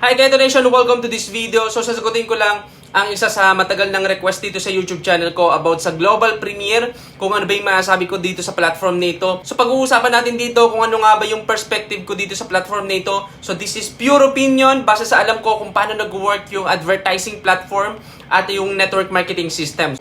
Hi Keto Nation! Welcome to this video. So sasagutin ko lang ang isa sa matagal ng request dito sa YouTube channel ko about sa global premiere, kung ano ba yung masasabi ko dito sa platform nito. So pag-uusapan natin dito kung ano nga ba yung perspective ko dito sa platform nito. So this is pure opinion base sa alam ko kung paano nag-work yung advertising platform at yung network marketing system.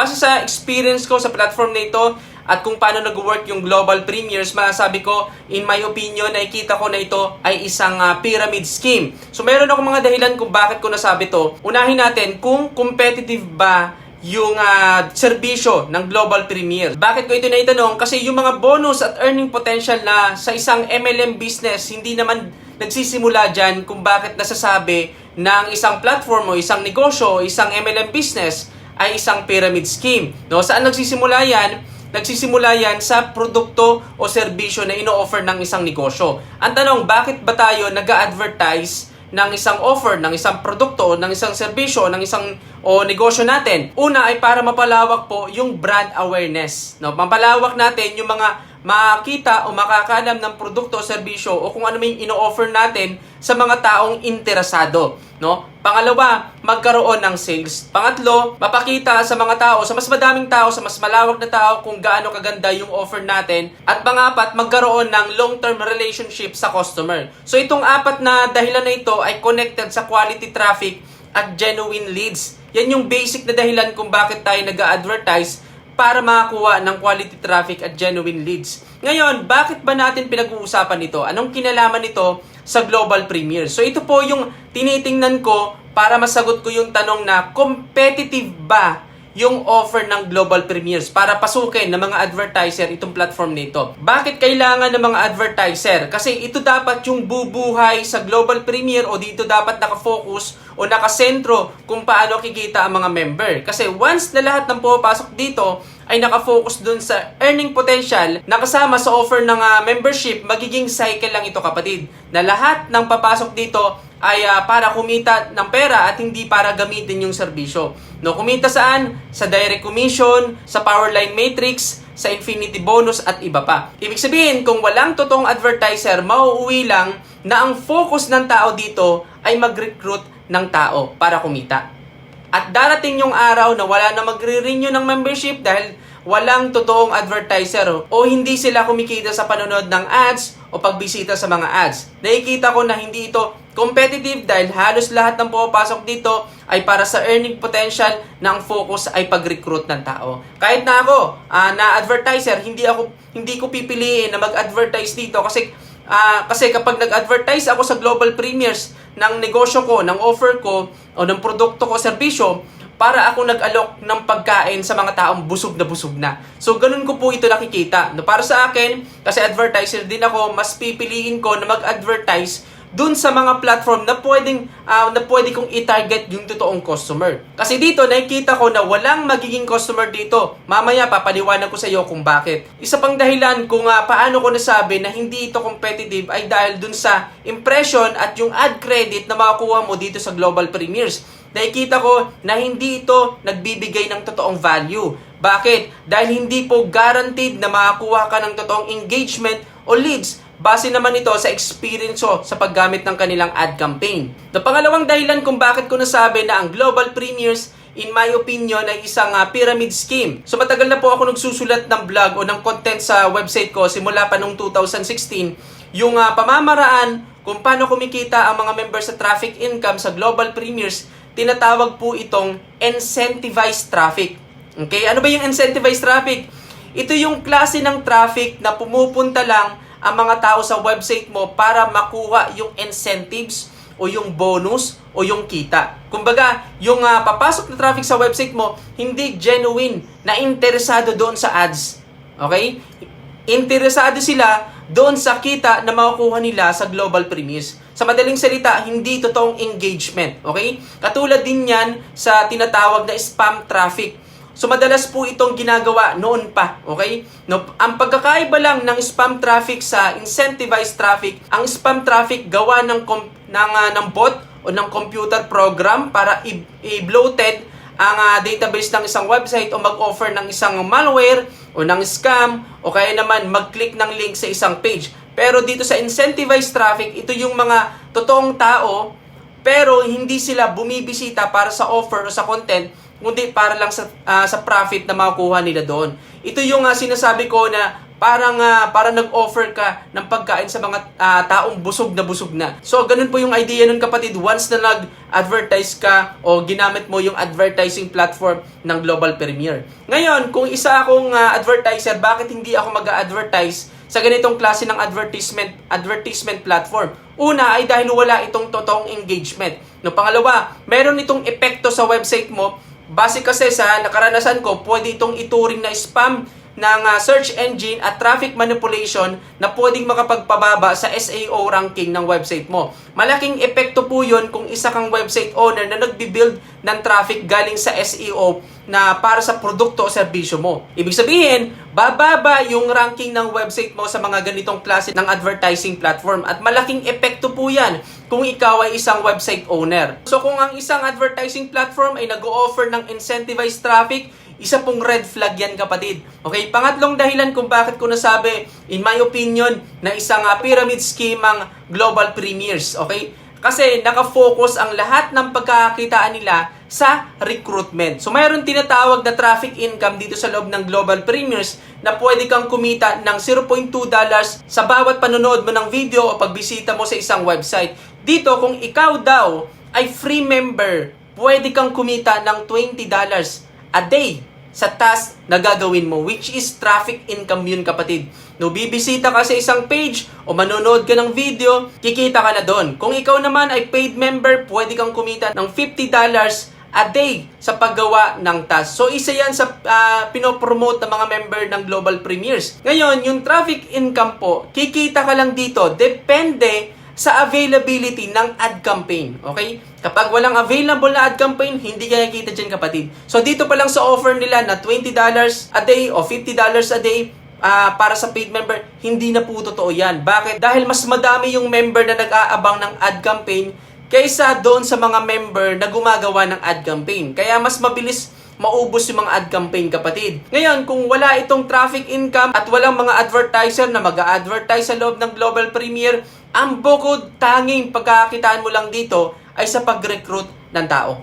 Base sa experience ko sa platform na ito at kung paano nag-work yung global premiers, masasabi ko, in my opinion, nakikita ko na ito ay isang ah, pyramid scheme. So meron ako mga dahilan kung bakit ko nasabi to. Unahin natin kung competitive ba yung ah, serbisyo ng global premiere. Bakit ko ito naitanong? Kasi yung mga bonus at earning potential na sa isang MLM business, hindi naman nagsisimula dyan kung bakit nasasabi ng isang platform o isang negosyo o isang MLM business ay isang pyramid scheme. No? Saan nagsisimula yan? Nagsisimula yan sa produkto o serbisyo na ino-offer ng isang negosyo. Ang tanong, bakit ba tayo nag advertise ng isang offer, ng isang produkto, ng isang serbisyo, ng isang o negosyo natin? Una ay para mapalawak po yung brand awareness. No? Mapalawak natin yung mga makita o makakalam ng produkto o serbisyo o kung ano may ino-offer natin sa mga taong interesado. No? Pangalawa, magkaroon ng sales. Pangatlo, mapakita sa mga tao, sa mas madaming tao, sa mas malawak na tao kung gaano kaganda yung offer natin. At pangapat, magkaroon ng long-term relationship sa customer. So itong apat na dahilan na ito ay connected sa quality traffic at genuine leads. Yan yung basic na dahilan kung bakit tayo nag-advertise para makakuha ng quality traffic at genuine leads. Ngayon, bakit ba natin pinag-uusapan ito? Anong kinalaman nito sa global premiere? So ito po yung tinitingnan ko para masagot ko yung tanong na competitive ba yung offer ng global premieres para pasukin ng mga advertiser itong platform nito. Bakit kailangan ng mga advertiser? Kasi ito dapat yung bubuhay sa global premiere o dito dapat nakafocus o nakasentro kung paano kikita ang mga member. Kasi once na lahat ng pumapasok dito ay nakafocus dun sa earning potential na kasama sa offer ng ah, membership, magiging cycle lang ito kapatid. Na lahat ng papasok dito ay ah, para kumita ng pera at hindi para gamitin yung serbisyo. No, kumita saan? Sa direct commission, sa Powerline Matrix, sa Infinity Bonus at iba pa. Ibig sabihin, kung walang totoong advertiser, mauuwi lang na ang focus ng tao dito ay mag-recruit ng tao para kumita. At darating yung araw na wala na magre-renew ng membership dahil walang totoong advertiser o hindi sila kumikita sa panonood ng ads o pagbisita sa mga ads. Nakikita ko na hindi ito competitive dahil halos lahat ng pumapasok dito ay para sa earning potential na focus ay pag-recruit ng tao. Kahit na ako, ah, na advertiser, hindi ako hindi ko pipiliin na mag-advertise dito kasi Ah, kasi kapag nag-advertise ako sa global premiers ng negosyo ko, ng offer ko, o ng produkto ko, serbisyo, para ako nag-alok ng pagkain sa mga taong busog na busog na. So, ganun ko po ito nakikita. No, para sa akin, kasi advertiser din ako, mas pipiliin ko na mag-advertise dun sa mga platform na pwedeng ah, na pwede kong i-target yung totoong customer. Kasi dito nakikita ko na walang magiging customer dito. Mamaya papaliwanag ko sa iyo kung bakit. Isa pang dahilan kung ah, paano ko nasabi na hindi ito competitive ay dahil dun sa impression at yung ad credit na makukuha mo dito sa Global Premiers. Nakikita ko na hindi ito nagbibigay ng totoong value. Bakit? Dahil hindi po guaranteed na makakuha ka ng totoong engagement o leads Base naman ito sa experience ko sa paggamit ng kanilang ad campaign. The pangalawang dahilan kung bakit ko nasabi na ang global premiers in my opinion ay isang uh, pyramid scheme. So matagal na po ako nagsusulat ng blog o ng content sa website ko simula pa noong 2016 yung uh, pamamaraan kung paano kumikita ang mga members sa traffic income sa global premiers tinatawag po itong incentivized traffic. Okay, ano ba yung incentivized traffic? Ito yung klase ng traffic na pumupunta lang ang mga tao sa website mo para makuha yung incentives o yung bonus o yung kita. Kumbaga, yung uh, papasok na traffic sa website mo, hindi genuine na interesado doon sa ads. Okay? Interesado sila doon sa kita na makukuha nila sa global premise. Sa madaling salita, hindi totoong engagement. Okay? Katulad din yan sa tinatawag na spam traffic So madalas po itong ginagawa noon pa, okay? No, ang pagkakaiba lang ng spam traffic sa incentivized traffic, ang spam traffic gawa ng ng uh, ng bot o ng computer program para i-bloated ang ah, database ng isang website o mag-offer ng isang malware o ng scam o kaya naman mag-click ng link sa isang page. Pero dito sa incentivized traffic, ito yung mga totoong tao pero hindi sila bumibisita para sa offer o sa content kundi para lang sa ah, sa profit na makukuha nila doon. Ito yung ah, sinasabi ko na parang ah, parang nag-offer ka ng pagkain sa mga ah, taong busog na busog na. So ganun po yung idea nun kapatid once na nag-advertise ka o ginamit mo yung advertising platform ng Global Premier. Ngayon, kung isa akong ah, advertiser, bakit hindi ako mag-advertise sa ganitong klase ng advertisement advertisement platform. Una ay dahil wala itong totoong engagement. No, pangalawa, meron itong epekto sa website mo. Base kasi sa nakaranasan ko, pwede itong ituring na spam ng ah, search engine at traffic manipulation na pwedeng makapagpababa sa SEO ranking ng website mo. Malaking epekto po yun kung isa kang website owner na nagbibuild ng traffic galing sa SEO na para sa produkto o serbisyo mo. Ibig sabihin, bababa yung ranking ng website mo sa mga ganitong klase ng advertising platform at malaking epekto po yan kung ikaw ay isang website owner. So kung ang isang advertising platform ay nag-o-offer ng incentivized traffic, isa pong red flag yan kapatid. Okay, pangatlong dahilan kung bakit ko nasabi, in my opinion, na isang uh, pyramid scheme ang global premiers. Okay? Kasi nakafocus ang lahat ng pagkakakitaan nila sa recruitment. So mayroon tinatawag na traffic income dito sa loob ng global premiers na pwede kang kumita ng 0.2 dollars sa bawat panonood mo ng video o pagbisita mo sa isang website. Dito kung ikaw daw ay free member, pwede kang kumita ng 20 dollars a day sa task na gagawin mo, which is traffic income yun kapatid. No, bibisita ka sa isang page o manonood ka ng video, kikita ka na doon. Kung ikaw naman ay paid member, pwede kang kumita ng $50 a day sa paggawa ng task. So isa yan sa uh, pinopromote ng mga member ng Global Premiers. Ngayon, yung traffic income po, kikita ka lang dito, depende sa availability ng ad campaign. Okay? Kapag walang available na ad campaign, hindi ka nakikita dyan kapatid. So dito pa lang sa offer nila na $20 a day o $50 a day ah, para sa paid member, hindi na po totoo yan. Bakit? Dahil mas madami yung member na nag-aabang ng ad campaign kaysa doon sa mga member na gumagawa ng ad campaign. Kaya mas mabilis maubos yung mga ad campaign kapatid. Ngayon, kung wala itong traffic income at walang mga advertiser na mag-a-advertise sa loob ng Global Premier, ang bukod tanging pagkakakitaan mo lang dito ay sa pag-recruit ng tao.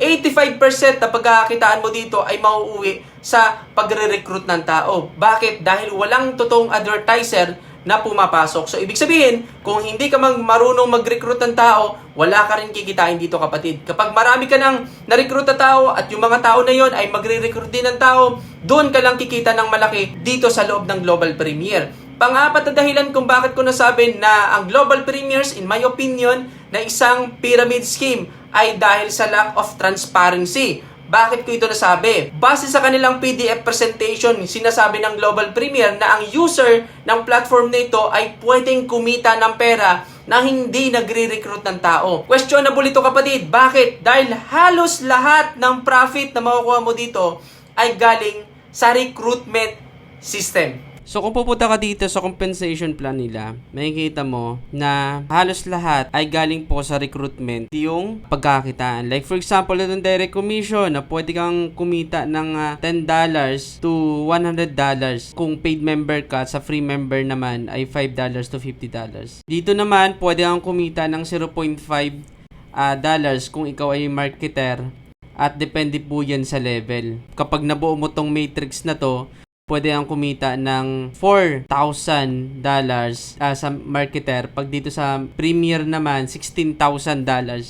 85% na pagkakakitaan mo dito ay mauuwi sa pagre-recruit ng tao. Bakit? Dahil walang totoong advertiser na pumapasok. So, ibig sabihin, kung hindi ka mag marunong mag-recruit ng tao, wala ka rin kikitain dito kapatid. Kapag marami ka nang na-recruit na tao at yung mga tao na yon ay magre-recruit din ng tao, doon ka lang kikita ng malaki dito sa loob ng Global Premier. Pang-apat na dahilan kung bakit ko nasabi na ang Global Premiers, in my opinion, na isang pyramid scheme ay dahil sa lack of transparency. Bakit ko ito nasabi? Base sa kanilang PDF presentation, sinasabi ng Global Premier na ang user ng platform na ito ay pwedeng kumita ng pera na hindi nagre-recruit ng tao. Questionable ito kapatid. Bakit? Dahil halos lahat ng profit na makukuha mo dito ay galing sa recruitment system. So kung pupunta ka dito sa compensation plan nila, makikita mo na halos lahat ay galing po sa recruitment yung pagkakitaan. Like for example, itong direct commission na pwede kang kumita ng ah, $10 to $100. Kung paid member ka, sa free member naman ay $5 to $50. Dito naman, pwede kang kumita ng 0.5 ah, dollars kung ikaw ay marketer at depende po yan sa level. Kapag nabuo mo tong matrix na to, pwede kang kumita ng $4,000 uh, sa marketer. Pag dito sa premier naman, $16,000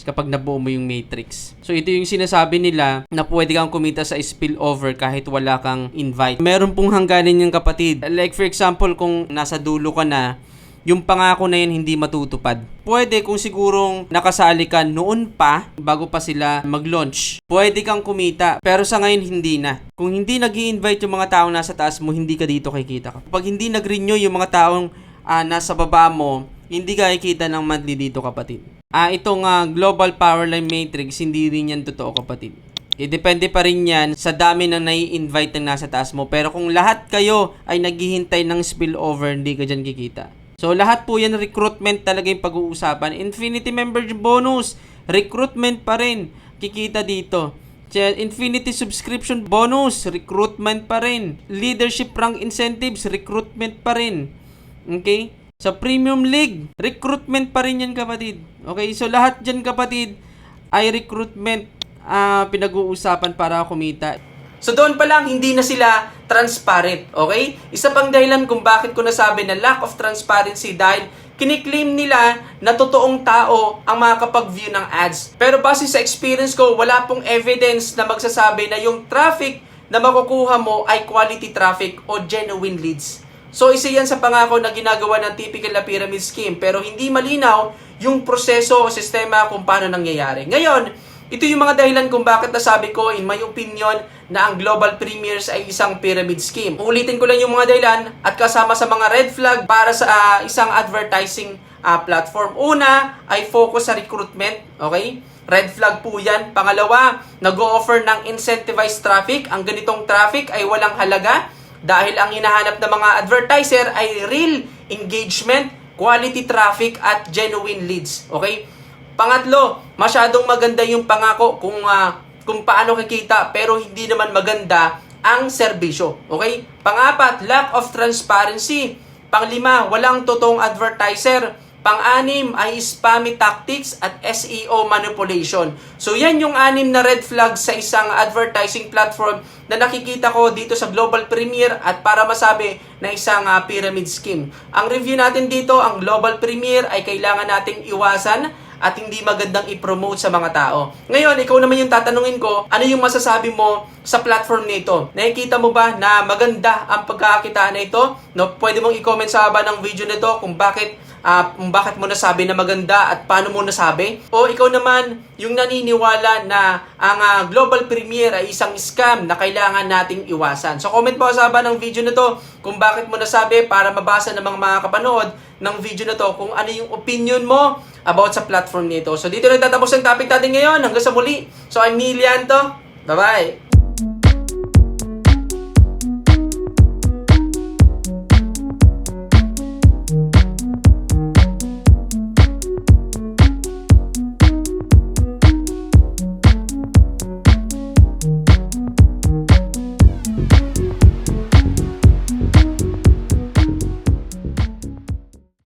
kapag nabuo mo yung matrix. So ito yung sinasabi nila na pwede kang kumita sa spillover kahit wala kang invite. Meron pong hangganan yung kapatid. Like for example, kung nasa dulo ka na, yung pangako na yun hindi matutupad. Pwede kung sigurong nakasali ka noon pa, bago pa sila mag-launch, pwede kang kumita. Pero sa ngayon, hindi na. Kung hindi nag invite yung mga taong nasa taas mo, hindi ka dito kikita. Kapag hindi nag-renew yung mga taong ah, nasa baba mo, hindi ka kikita ng monthly dito kapatid. Ah, itong ah, Global Powerline Matrix, hindi rin yan totoo kapatid. Eh, depende pa rin yan sa dami na nai-invite ng nasa taas mo. Pero kung lahat kayo ay naghihintay ng spillover, hindi ka dyan kikita. So, lahat po yan recruitment talaga yung pag-uusapan. Infinity member bonus, recruitment pa rin. Kikita dito. Infinity subscription bonus, recruitment pa rin. Leadership rank incentives, recruitment pa rin. Okay? Sa Premium League, recruitment pa rin yan kapatid. Okay? So lahat dyan kapatid ay recruitment ah, pinag-uusapan para kumita. So doon pa lang, hindi na sila transparent, okay? Isa pang dahilan kung bakit ko nasabi na lack of transparency dahil kiniklaim nila na totoong tao ang makakapag-view ng ads. Pero base sa experience ko, wala pong evidence na magsasabi na yung traffic na makukuha mo ay quality traffic o genuine leads. So isa yan sa pangako na ginagawa ng typical na pyramid scheme pero hindi malinaw yung proseso o sistema kung paano nangyayari. Ngayon, ito yung mga dahilan kung bakit nasabi ko, in my opinion, na ang global premiers ay isang pyramid scheme. Ulitin ko lang yung mga dahilan at kasama sa mga red flag para sa ah, isang advertising ah, platform. Una ay focus sa recruitment, okay? Red flag po yan. Pangalawa, nag-o-offer ng incentivized traffic. Ang ganitong traffic ay walang halaga dahil ang hinahanap ng mga advertiser ay real engagement, quality traffic at genuine leads. Okay? Pangatlo, masyadong maganda yung pangako kung ah, kung paano kikita pero hindi naman maganda ang serbisyo. Okay? Pangapat, lack of transparency. Panglima, walang totoong advertiser. Pang-anim ay spammy tactics at SEO manipulation. So yan yung anim na red flag sa isang advertising platform na nakikita ko dito sa Global Premier at para masabi na isang ah, pyramid scheme. Ang review natin dito, ang Global Premier ay kailangan nating iwasan at hindi magandang i-promote sa mga tao. Ngayon, ikaw naman yung tatanungin ko, ano yung masasabi mo sa platform nito? Nakikita mo ba na maganda ang pagkakakitaan na ito? No, pwede mong i-comment sa haba ng video nito kung bakit ah, kung bakit mo nasabi na maganda at paano mo nasabi? O ikaw naman yung naniniwala na ang ah, Global Premier ay isang scam na kailangan nating iwasan. So comment po sa haba ng video na to kung bakit mo nasabi para mabasa ng mga makakapanood ng video na to kung ano yung opinion mo about sa platform nito. So dito nagtatapos ang topic natin ngayon. Hanggang sa muli. So I'm Nilian to. Bye-bye.